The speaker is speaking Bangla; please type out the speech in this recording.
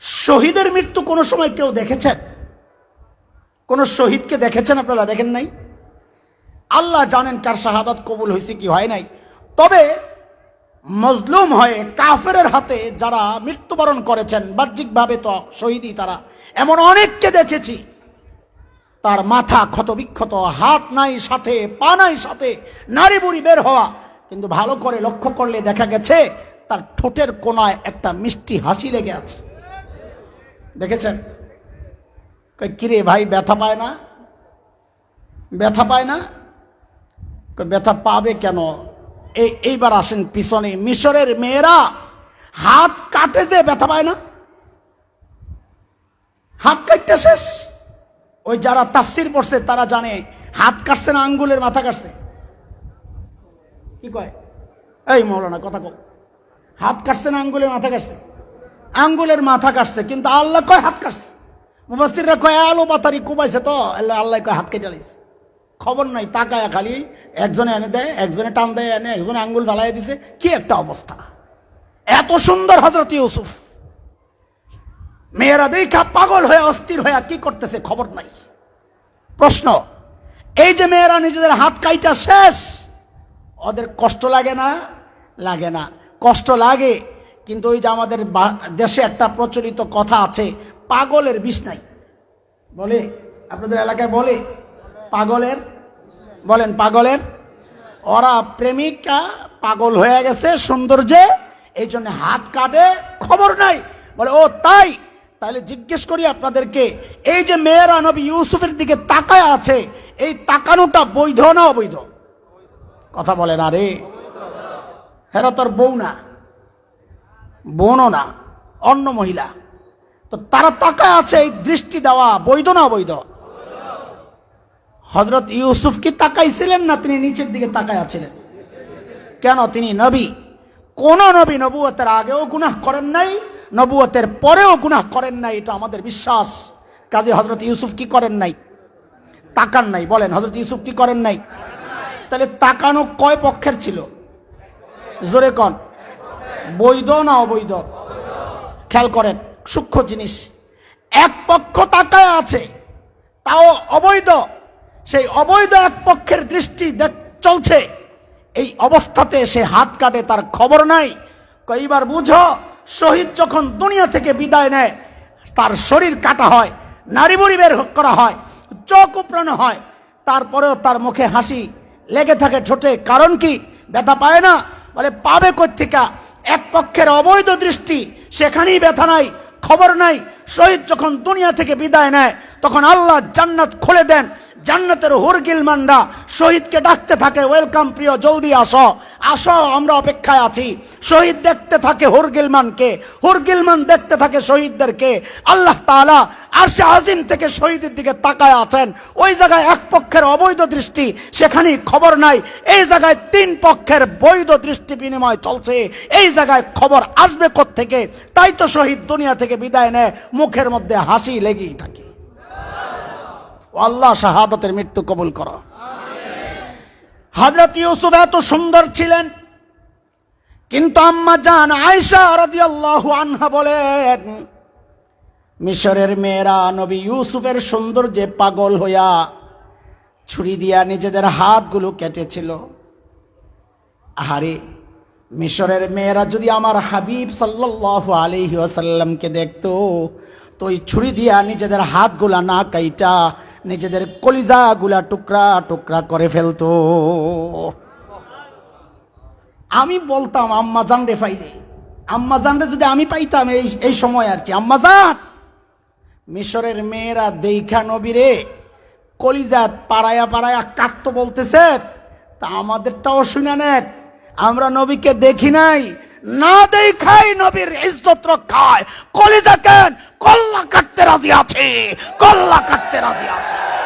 শহীদের মৃত্যু কোনো সময় কেউ দেখেছেন? কোন শহীদকে দেখেছেন আপনারা? দেখেন নাই? আল্লাহ জানেন কার শাহাদাত কবুল হয়েছে কি হয় নাই। তবে মজলুম হয়ে কাফেরের হাতে যারা মৃত্যুবরণ করেছেন, বাহ্যিকভাবে তো শহীদই তারা। এমন অনেককে দেখেছি। তার মাথা ক্ষতবিক্ষত, হাত নাই সাথে, পা নাই সাথে, নারী বুড়ি বের হওয়া। কিন্তু ভালো করে লক্ষ্য করলে দেখা গেছে, তার ঠোঁটের কোনায় একটা মিষ্টি হাসি লেগে আছে। দেখেছেন? কিরে ভাই, ব্যথা পায় না? ব্যথা পায় না? ব্যথা পাবে কেন? এই, এইবার আসেন পিছনে। মিশরের মেয়েরা হাত কাটে যে ব্যথা পায় না? হাত কাটতে শেষ? ওই যারা তাফসির পড়ছে, তারা জানে, হাত কাটছে না, আঙ্গুলের মাথা কাটছে। কি কয়? এই মৌলানা, কথা কও। হাত কাটছে না, আঙ্গুলের মাথা কাটছে। আঙ্গুলের মাথা কাটছে, কিন্তু আল্লাহ কয় হাত কাটছে? মুবাসিররা কয়, আলো বাতারি কুবাইছে তো। আল্লাহ আল্লাহ কয় হাত কেটে লাইছে খবর নাই, তাকায় খালি একজনে এনে দেয়, একজনে টান দেয় এনে, একজনে আঙ্গুল ঢালাই দিছে। কি একটা অবস্থা। এত সুন্দর হজরত ইউসুফ। মেয়েরা দেখা পাগল হয়ে, অস্থির হয়ে কি করতেছে খবর নাই। প্রশ্ন, এই যে মেয়েরা নিজেদের হাত কাইটা শেষ, ওদের কষ্ট লাগে না? লাগে না। কষ্ট লাগে কিন্তু ওই যে আমাদের দেশে একটা প্রচলিত কথা আছে, পাগলের বিষ নাই। বলে, আপনাদের এলাকায় বলে? পাগলের? বলেন, পাগলের? ওরা প্রেমিকা পাগল হয়ে গেছে সৌন্দর্যে, এই জন্য হাত কাটে খবর নাই। বলে, ও, তাই? তাহলে জিজ্ঞেস করি আপনাদেরকে, এই যে মেয়েরা নবী ইউসুফের দিকে তাকায় আছে, এই তাকানোটা বৈধ না অবৈধ? কথা বলে না রে। হেরা তোর বউ না। বোনও না, অন্য মহিলা। তো তারা তাকায় আছে এই দৃষ্টি দেওয়া বৈধ না অবৈধ? হজরত ইউসুফ কি তাকাইছিলেন না তিনি নিচের দিকে তাকায় আছিলেন? কেন? তিনি নবী। কোন নবী নবুয়তের আগেও গুনাহ করেন নাই, নবুয়তের পরেও গুনাহ করেন নাই, এটা আমাদের বিশ্বাস। কাজে হজরত ইউসুফ কি করেন নাই? তাকান নাই, বলেন হজরত ইউসুফ কি করেন নাই? তাহলে তাকানো কয় পক্ষের ছিল? জোরে কন। বৈধ না অবৈধ? খেয়াল করেন, সূক্ষ্ম জিনিস। এক পক্ষ তাকায় আছে, তাও অবৈধ। সেই অবৈধ এক পক্ষের দৃষ্টি চলছে। এই অবস্থাতে সে হাত কাটে, তার খবর নাই। কইবার বুঝো, শহীদ যখন দুনিয়া থেকে বিদায় নেয়, তার শরীর কাটা হয়, নারী বুড়ি বের করা হয়, চোখ উপড়ানো হয়। তারপরেও তার মুখে হাসি লেগে থাকে ঠোঁটে। কারণ কি? ব্যথা পায় না? বলে, পাবে কোথেকা এক পক্ষের অবৈধ দৃষ্টি, সেখানেই ব্যথা নাই, খবর নাই, শহীদ যখন দুনিয়া থেকে বিদায় নেয়, তখন আল্লাহ জান্নাত খুলে দেন, জান্নাতের হুরগিল মান্ডা, শহীদকে ডাকতে থাকে, ওয়েলকাম প্রিয় জলদি আসো। আসো, আমরা অপেক্ষায় আছি। শহীদ দেখতে থাকে হুরগিলমানকে হুরগিলমান দেখতে থাকে শহীদদেরকে। আল্লাহ তাআলা আরশে আজিম থেকে শহীদের দিকে তাকায় আছেন। ওই জায়গায় এক পক্ষের অবৈধ দৃষ্টি, সেখানেই খবর নাই। এই জায়গায় তিন পক্ষের বৈধ দৃষ্টি বিনিময় চলছে। এই জায়গায় খবর আসবে থেকে তাই তো শহীদ দুনিয়া থেকে বিদায় নেয়, মুখের মধ্যে হাসি লেগেই থাকে। আল্লাহ, শাহাদাতের মৃত্যু কবুল করো। হাজরত ইউসুফ এত সুন্দর ছিলেন। কিন্তু আম্মা জান আয়সা রাদিয়াল্লাহু আনহা বলেন, মিশরের মেয়েরা নবী ইউসুফের সৌন্দর্যে পাগল হইয়া ছুরি দিয়া নিজেদের হাতগুলো কেটেছিল। আহারে, মিশরের মেয়েরা যদি আমার হাবিব সাল্লাল্লাহু আলাইহি ওয়াসাল্লামকে দেখতো, তো ওই ছুরি দিয়া নিজেদের হাতগুলা না কাইটা নিজেদের কলিজাগুলা টুকরা টুকরা করে ফেলতো। আমি বলতাম, আম্মা জান রে পাইলে আম্মা জানরে যদি আমি পাইতাম এই এই সময় আর কি। আম্মা জান, মিশরের মেয়েরা দেখা নবীরে কলিজাত পাড়ায়া পাড়ায়া কাটতো বলতেছে, তা আমাদেরটাও শুনে নেন আমরা নবীকে দেখি নাই না দেখাই নবীর ইজ্জত রক্ষায়। কলিজা কেন? কল্লা কাটতে রাজি আছে। কল্লা কাটতে রাজি আছে।